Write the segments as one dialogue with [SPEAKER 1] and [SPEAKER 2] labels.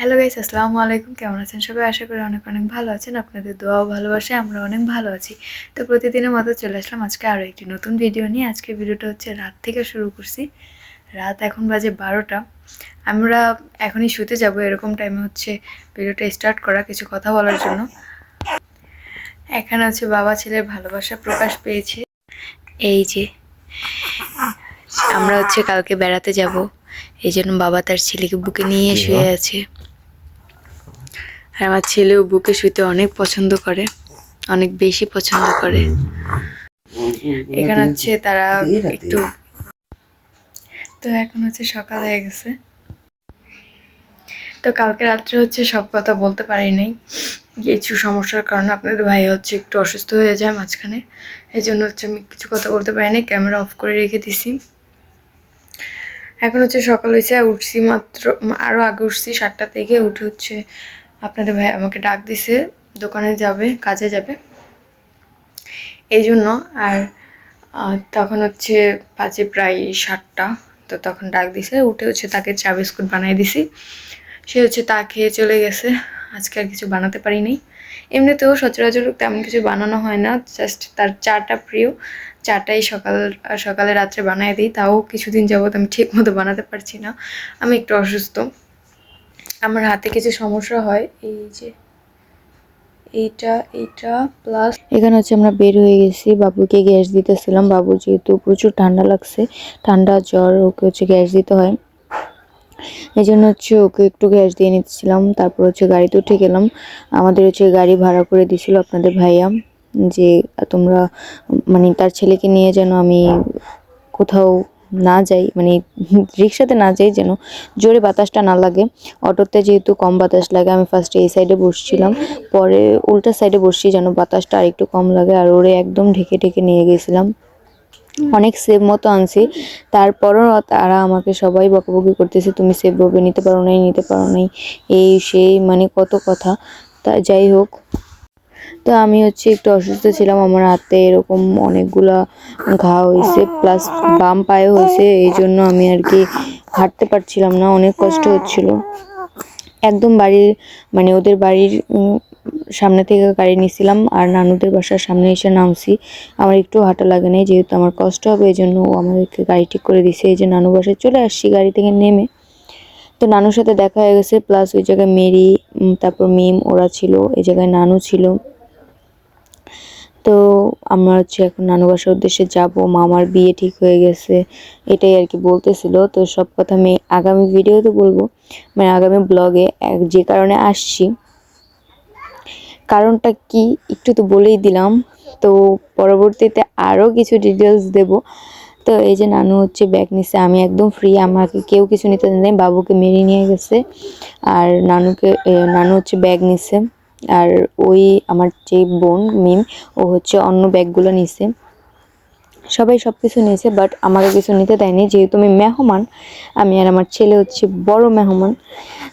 [SPEAKER 1] Hello guys আসসালামু আলাইকুম। কেমন আছেন সবাই? আশা করি অনেক অনেক ভালো আছেন। আপনাদের দোয়াও ভালোবাসে আমরা অনেক ভালো আছি। তো প্রতিদিনের মতো চলে আসলাম আজকে আরও একটি নতুন ভিডিও নিয়ে। আজকে ভিডিওটা হচ্ছে রাত থেকে শুরু করছি। রাত এখন বাজে বারোটা। আমরা এখনই শুতে যাব। এরকম টাইমে হচ্ছে ভিডিওটা স্টার্ট করা কিছু কথা বলার জন্য। এখানে হচ্ছে বাবা ছেলের ভালোবাসা প্রকাশ পেয়েছে। এই যে আমরা হচ্ছে কালকে বেড়াতে যাব। এই জন্য বাবা তার ছেলেকে বুকে নিয়ে শুয়ে আছে। আর আমার ছেলেও বুকে শুতে অনেক পছন্দ করে, অনেক বেশি পছন্দ করে। এখানে হচ্ছে তারা একটু তো এখন হচ্ছে সকাল হয়ে গেছে। তো কালকে রাত্রে হচ্ছে সব কথা বলতে পারি নাই। কিছু সমস্যার কারণে আপনাদের ভাই হচ্ছে একটু অসুস্থ হয়ে যায় মাঝখানে। এই জন্য হচ্ছে আমি কিছু কথা বলতে পারি নাই ক্যামেরা অফ করে রেখে দিছি। এখন হচ্ছে সকাল হয়েছে উঠছি মাত্র আরও আগে উঠছি সাতটা থেকে, উঠে হচ্ছে আপনাদের ভাই আমাকে ডাক দিছে, দোকানে যাবে, কাজে যাবে। এই জন্য আর তখন হচ্ছে পাঁচে প্রায় সাতটা, তো তখন ডাক দিছে, উঠে হচ্ছে তাকে চা বিস্কুট বানিয়ে দিছি। সে হচ্ছে তা খেয়ে চলে গেছে, আজকে আর কিছু বানাতে পারিনি। এমনিতেও সচরাচর তেমন কিছু বানানো হয় না জাস্ট তার চাটা প্রিয়, চাটাই সকাল, সকালে রাত্রে বানায় দিই, তাও কিছুদিন যাবত আমি ঠিক মতো বানাতে পারছি না। আমি একটু অসুস্থ। আমার হাতে কিছু সমস্যা হয়, এই যে, এইটা এইটা প্লাস এখানে হচ্ছে আমরা বের হয়ে গেছি, বাবুকে গ্যাস দিতেছিলাম বাবু যেহেতু প্রচুর ঠান্ডা লাগছে, ঠান্ডা জ্বর, ওকে হচ্ছে গ্যাস দিতে হয়। এই জন্য হচ্ছে ওকে একটু গ্যাস দিয়ে নিচ্ছিলাম, তারপর হচ্ছে গাড়িতে উঠে গেলাম। আমাদের হচ্ছে গাড়ি ভাড়া করে দিছিল আপনাদের ভাইয়া, যে তোমরা মানে তার ছেলেকে নিয়ে যেন আমি কোথাও না যাই মানে রিক্সাতে না যাই যেন জোরে বাতাসটা না লাগে। অটোতে যেহেতু কম বাতাস লাগে, আমি ফার্স্টে এই সাইডে বসছিলাম। পরে উল্টা সাইডে বসছি যেন বাতাসটা আর একটু কম লাগে, আর ওরে একদম ঢেকে ঢেকে নিয়ে গেছিলাম। অনেক সেভ মতো আনছি। তারপরও তারা আমাকে সবাই বকাবকি করতেছে, তুমি সেভ ভাবে নিতে পারো নাই, নিতে পারো নাই। এই সেই মানে কত কথা। তা যাই হোক তো আমি হচ্ছে একটু অসুস্থ ছিলাম, আমার হাতে এরকম অনেকগুলা ঘা হয়েছে প্লাস বাম পায়ে হয়েছে, এই জন্য আমি আর কি হাঁটতে পারছিলাম না, অনেক কষ্ট হচ্ছিল। একদম বাড়ির মানে ওদের বাড়ির সামনে থেকে গাড়ি নিয়েছিলাম আর নানুদের বাসার সামনে এসে নামছি। আমার একটু হাঁটা লাগে নাই, যেহেতু আমার কষ্ট হবে, এই জন্য ও আমাদেরকে গাড়ি ঠিক করে দিছে। এই যে নানু বাসায় চলে আসছি গাড়ি থেকে নেমে। তো নানুর সাথে দেখা হয়ে গেছে প্লাস ওই জায়গায় মেরি তারপর মিম, ওরা ছিল, এই জায়গায় নানু ছিল। তো আমরা হচ্ছে এখন নানু বাসার উদ্দেশ্যে যাব, মামার বিয়ে ঠিক হয়ে গেছে, এটাই আর কি বলতেছিল। তো সব কথা আমি আগামী ভিডিওতে বলব। মানে আগামী ব্লগে এক যে কারণে আসছি। কারণটা কি একটু তো বলেই দিলাম। তো পরবর্তীতে আরও কিছু ডিটেলস দেব। তো এই যে নানু হচ্ছে ব্যাগ নিছে, আমি একদম ফ্রি আমাকে কেউ কিছু নিতে দেয় বাবুকে মেরে নিয়ে গেছে। আর নানুকে নানু হচ্ছে ব্যাগ নিছে। আর ওই আমার যে বোন, মিম, ও হচ্ছে অন্য ব্যাগগুলো নিছে। সবাই সব কিছু নিয়েছে বাট আমাকে কিছু নিতে দেয়নি। যেহেতু আমি মেহমান, আমি আর আমার ছেলে হচ্ছে বড় মেহমান।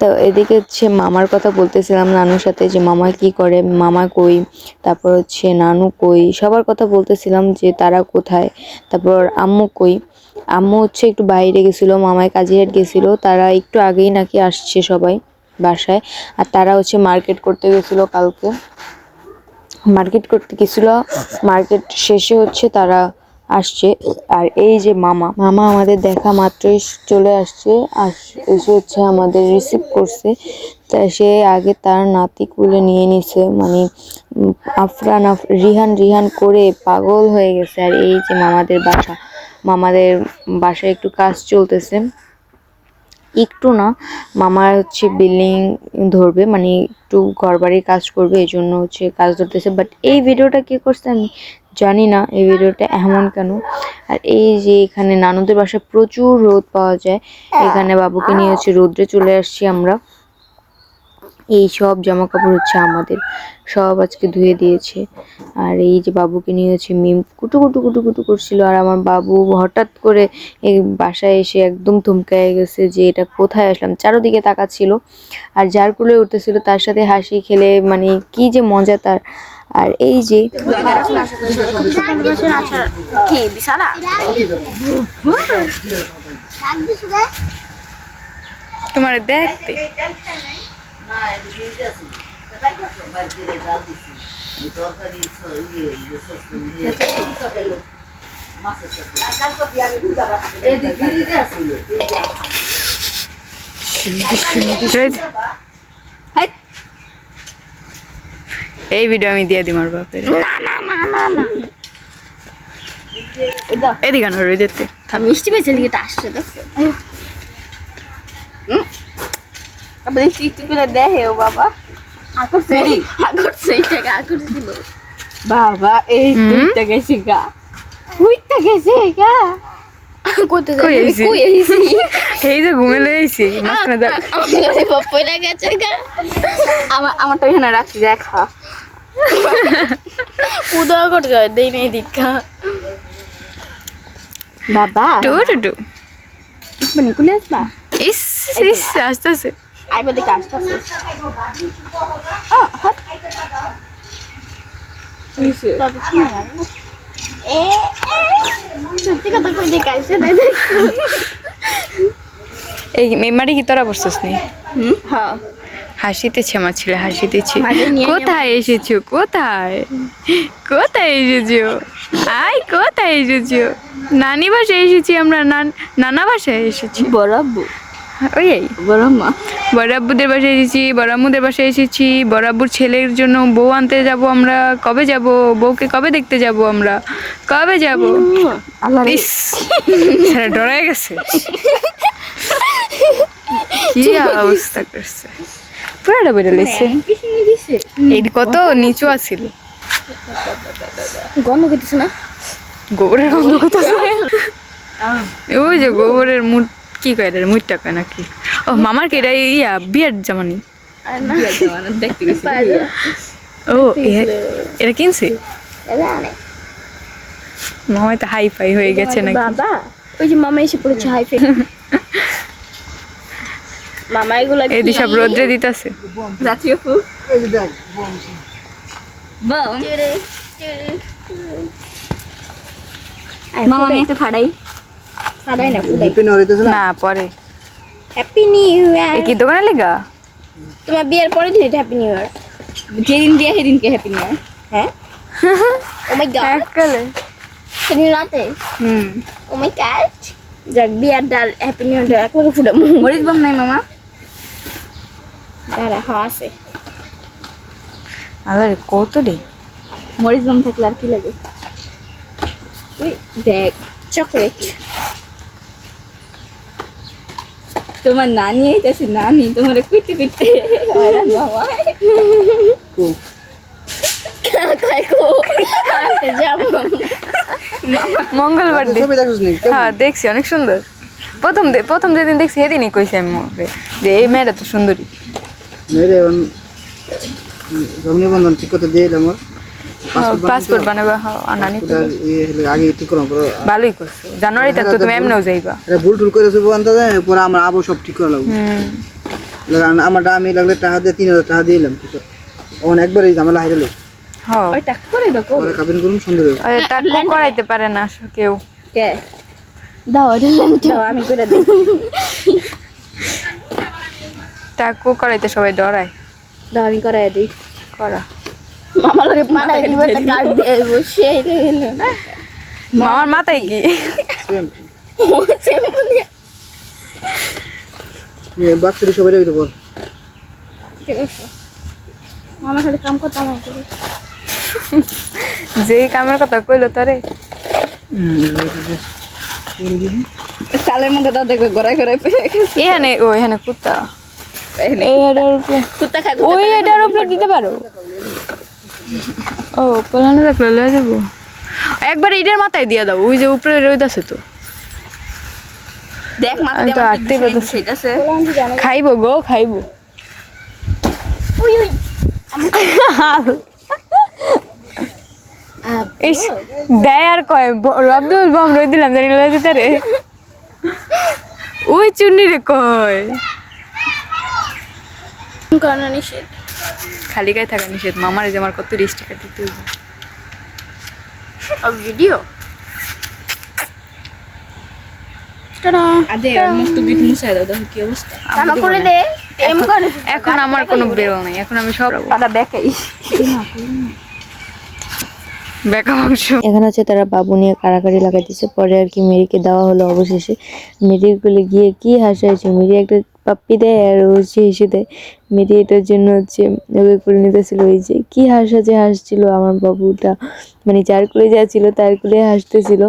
[SPEAKER 1] তো এদিকে হচ্ছে মামার কথা বলতেছিলাম নানুর সাথে যে, মামা কি করে? মামা কই? তারপর হচ্ছে নানু কই? সবার কথা বলতেছিলাম যে, তারা কোথায়? তারপর আম্মু কই? আম্মু হচ্ছে একটু বাইরে গেছিল মামায় কাজিহাট গেছিল। তারা একটু আগেই নাকি আসছে সবাই। বাসায়। আর তারা হচ্ছে মার্কেট করতে গেছিল কালকে। মার্কেট করতে গেছিল। মার্কেট শেষে হচ্ছে তারা আসছে। আর এই যে মামা মামা আমাদের দেখা মাত্রই চলে আসছে। আর এসে হচ্ছে আমাদের রিসিভ করছে। তা সে আগে তার নাতি কুলে নিয়ে নিছে। মানে আফরান আফ রিহান রিহান করে পাগল হয়ে গেছে। আর এই যে মামাদের বাসা মামাদের বাসায় একটু কাজ চলতেছে। একটু না মামার হচ্ছে বিল্ডিং ধরবে মানে একটু ঘরবাড়ির কাজ করবে, এই জন্য হচ্ছে কাজ ধরতেছে। বাট এই ভিডিওটা কে করছে আমি জানি না, এই ভিডিওটা এমন কেন? আর এই যে এখানে নানুদের বাসায় প্রচুর রোদ পাওয়া যায়, এখানে বাবুকে নিয়ে হচ্ছে রোদ্রে চলে আসছি আমরা। এই সব জামা কাপড় হচ্ছে আমাদের। সব আজকে ধুয়ে দিয়েছে। আর এই যে বাবুকে নিয়ে হচ্ছে মিম কুটু কুটু কুটু কুটু করছিল। আর আমার বাবু হঠাৎ করে এই বাসায় এসে একদম থমকায় গেছে যে, এটা কোথায় আসলাম? চারোদিকে তাকাচ্ছিল। আর যার কুলে উঠতেছিল, তার সাথে হাসি খেলে মানে কি যে মজা তার। আর এই যে তোমার দেখতে এই ভিডিও আমি দিয়ে দিই আমার বাপের। এদিকে আনো রই যেতে
[SPEAKER 2] মিষ্টি পেয়েছে লিখে আসছে দেখছ করে দেখে ও বাবা। আকর্ষে আকর্ষে এই আকর্ষিল বাবা এই
[SPEAKER 1] হুম।
[SPEAKER 2] দুইটা গেছে গা। গেছে গা। করতে
[SPEAKER 1] কই আইছি?
[SPEAKER 2] কই আইছি
[SPEAKER 1] এই যে ঘুমে লইছি মাঝখানে দাও
[SPEAKER 2] আমার বাপ্পইটা গেছে গা। আমার আমারটা এখানে রাখছি দেখা। উদয় করতে দেই নেই দীক্ষা। বাবা।
[SPEAKER 1] টু টু টু
[SPEAKER 2] মানে কুলে আসবা
[SPEAKER 1] ইস ইস আস্তে আস্তে
[SPEAKER 2] আইবা দেখে আসতেছে
[SPEAKER 1] এই মেমারি কি তোরা বসছিস নি?
[SPEAKER 2] হুম? হ্যাঁ।
[SPEAKER 1] হাসিতেছে আমার ছেলে হাসিতেছে কোথায় এসেছ? কোথায়? কোথায় এসেছ? আয় কোথায় এসেছ? নানি বাসায় এসেছি আমরা নান- নানা বাসায় এসেছি।
[SPEAKER 2] বরাব্বু
[SPEAKER 1] ওই এই।
[SPEAKER 2] বরাম্মা
[SPEAKER 1] বড়াব্বুদের বাসায় এসেছি বড়াম্মুদের বাসায় এসেছি। বড়াব্বুর ছেলের জন্য বউ আনতে যাব আমরা। কবে যাব? বউকে কবে দেখতে যাব আমরা? কবে যাব? ডরাই গেছে। কি অবস্থা করছে? পুরাটা বেড়ে লেছে এই কত নিচু আছিল।
[SPEAKER 2] গন্ধ করতেছে না?
[SPEAKER 1] গোবরের গন্ধ করতেছে। ওই যে গোবরের মুট কি কয় এটার মুটটা কয় নাকি? ও মামার কি এটা ইয়া বিয়ের জামানি? ও এটা কিনছে? মামাই তো হাই ফাই হয়ে গেছে নাকি?
[SPEAKER 2] বাবা ওই যে মামা এসে পড়েছে হাই ফাই মামা এগুলো
[SPEAKER 1] এই সব রোদ্রে দিতেছে।
[SPEAKER 2] জাতীয় ফুল? বম। মামা আমি ফাড়াই ফাড়াই। না
[SPEAKER 1] পরে।
[SPEAKER 2] হ্যাপি নিউ ইয়ার
[SPEAKER 1] কি দোকানে লেগা?
[SPEAKER 2] তোমার বিয়ের পরে দিন হ্যাপি নিউ ইয়ার যেদিন বিয়ে সেদিনকে হ্যাপি নিউ ইয়ার হ্যাঁ? ও মাই গড সেদিন রাতে
[SPEAKER 1] হুম।
[SPEAKER 2] ও মাই গড যাক বিয়ার ডাল হ্যাপি নিউ ইয়ার একবার ফুটে
[SPEAKER 3] মরিচ বম নাই মামা?
[SPEAKER 2] দাঁড়া আছে।
[SPEAKER 1] আরে কত রে?
[SPEAKER 2] মরিচ বম থাকলে আর কি লাগে? উই দেখ চকলেট।
[SPEAKER 3] তোমার নানি আইতাছে নানি তোমার
[SPEAKER 2] কো। আনতে যাব
[SPEAKER 1] মঙ্গলবার
[SPEAKER 3] নি
[SPEAKER 1] হ্যাঁ দেখছি অনেক সুন্দর। প্রথম দে- প্রথম যেদিন দেখছি সেদিনই কইছি আমি ওকে যে এই মেয়েটা তো সুন্দরী।
[SPEAKER 3] এখন জমি বন্ধন ঠিক করতে দিয়ে এলাম
[SPEAKER 1] পাসপোর্ট বানাবে হ্যাঁ আনানি তো।
[SPEAKER 3] আগে ঠিক করলাম
[SPEAKER 1] ভালোই করছ। জানুয়ারিতে তো তুমি এমনিও যাইবা।
[SPEAKER 3] এটা ভুল টুল করে শুভ আনতে যায় পরে আমার আবু সব ঠিক করে লাগবে।
[SPEAKER 1] হুম।
[SPEAKER 3] আমার আমি লাগলে টাকা দিয়ে তিন হাজার টাকা দিয়ে এলাম ঠিক আছে। ওখানে একবারই ঝামেলা হাইরে
[SPEAKER 1] হ্যাঁ
[SPEAKER 2] ওই টাকা করে দাও
[SPEAKER 3] পরে কাবিন করুন সুন্দর হবে।
[SPEAKER 1] ওই টাকু করাইতে পারে না কেউ।
[SPEAKER 2] কে? দাও দাও আমি করে দিই।
[SPEAKER 1] টাকু করাইতে সবাই ডরায়।
[SPEAKER 2] দাও আমি করে দিই।
[SPEAKER 1] করা।
[SPEAKER 2] লোকে মানাই দিব দিয়ে বসে
[SPEAKER 1] মামার মাথায় কি?
[SPEAKER 3] বাচ্চাদের সবাই রেখে বল।
[SPEAKER 2] মামা খালি কাম করতে
[SPEAKER 1] যেই কামের কথা কইলো তারে।
[SPEAKER 3] চালের মধ্যে দাও দেখবে গড়াই গড়াই পেয়ে গেছে।
[SPEAKER 1] এখানে ও এখানে কুত্তা। এই এটার
[SPEAKER 2] কুত্তা।
[SPEAKER 1] ওই এটার উপরে দিতে পারো। ও পলানো রাখলে লয়ে যাব। একবার ইটের মাথায় দিয়ে দাও ওই যে উপরে রোদ আছে তো।
[SPEAKER 2] দেখ
[SPEAKER 1] আমি তো পারতেছি খাইবো গো খাইবো। ইস দেয় আর কয় আব্দুল বম রই দিলাম জানি লয়ে দিতে রে। ওই চুন্নি রে কয়।
[SPEAKER 2] কারণ নিষেধ।
[SPEAKER 1] খালি গায়ে থাকা নিষেধ। মামারে যে আমার কত রিস্টিকা দিতে হইবে।
[SPEAKER 2] ভিডিও টাটা
[SPEAKER 3] আদে মুক্ত বিট মুছাই দাও দেখো কি অবস্থা।
[SPEAKER 2] কামা করে দে
[SPEAKER 4] টেম করে।
[SPEAKER 2] এখন আমার কোনো বেরো নেই এখন আমি সব
[SPEAKER 4] দাদা বেকাই।
[SPEAKER 2] বেকা মাংস।
[SPEAKER 1] এখানে হচ্ছে তারা বাবু নিয়ে কাড়াকাড়ি লাগাইতেছে পরে আর কি মেরিকে দেওয়া হলো অবশেষে। মেরির কোলে গিয়ে কি হাসাইছে মেরি একটা পাপ্পি দেয় আর ও হচ্ছে হেসে দেয় মেরি এটার জন্য হচ্ছে ওকে করে নিতেছিল। ওই যে কি হাসা যে হাসছিল আমার বাবুটা। মানে যার কোলে যা ছিল তার কোলে হাসতেছিল।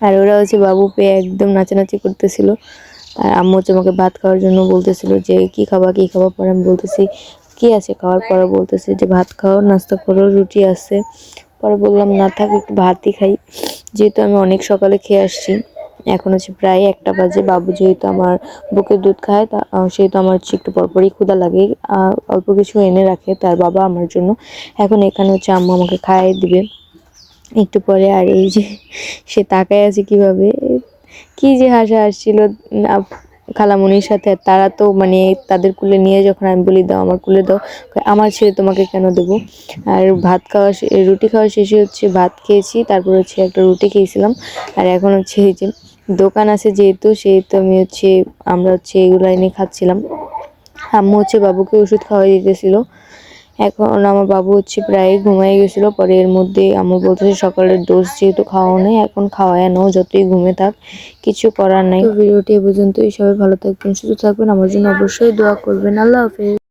[SPEAKER 1] আর ওরা হচ্ছে বাবু পেয়ে একদম নাচানাচি করতেছিল। আর আম্মু হচ্ছে আমাকে ভাত খাওয়ার জন্য বলতেছিল যে, কি খাবা কি খাবা? পরে আমি বলতেছি, কি আছে? খাওয়ার পরে বলতেছে যে, ভাত খাও, নাস্তা করো, রুটি আছে। পরে বললাম, না থাক, একটু ভাতই খাই। যেহেতু আমি অনেক সকালে খেয়ে আসছি। এখন হচ্ছে প্রায় একটা বাজে। বাবু যেহেতু আমার বুকের দুধ খায়, তা সেহেতু আমার হচ্ছে একটু পরপরই ক্ষুদা লাগে। অল্প কিছু এনে রাখে তার বাবা আমার জন্য। এখন এখানে হচ্ছে আম্মা আমাকে খাইয়ে দিবে। একটু পরে আর এই যে সে তাকায় আছে কীভাবে? কি যে হাসা আসছিল খালামুনির সাথে তারা তো মানে তাদের কুলে নিয়ে যখন আমি বলি, দাও আমার কুলে দাও। আমার ছেলে তোমাকে কেন দেবো? আর ভাত খাওয়া রুটি খাওয়া শেষে হচ্ছে ভাত খেয়েছি। তারপর হচ্ছে একটা রুটি খেয়েছিলাম। আর এখন হচ্ছে এই যে দোকান আছে যেহেতু, সেহেতু আমি হচ্ছে, আমরা হচ্ছে এগুলো এনে খাচ্ছিলাম। আম্মু হচ্ছে বাবুকে ওষুধ খাওয়াই দিতেছিল। এখন আমার বাবু হচ্ছে প্রায় ঘুমাই গেছিল। পরে এর মধ্যে আম্মু বলতেছে সকালের ডোজ যেহেতু খাওয়া নেই, এখন খাওয়ায় নাও, যতই ঘুমে থাক, কিছু করার নাই। ভিডিওটি এ পর্যন্তই। সবাই ভালো থাকবেন, সুস্থ থাকবেন। আমার জন্য অবশ্যই দোয়া করবেন। আল্লাহ হাফেজ।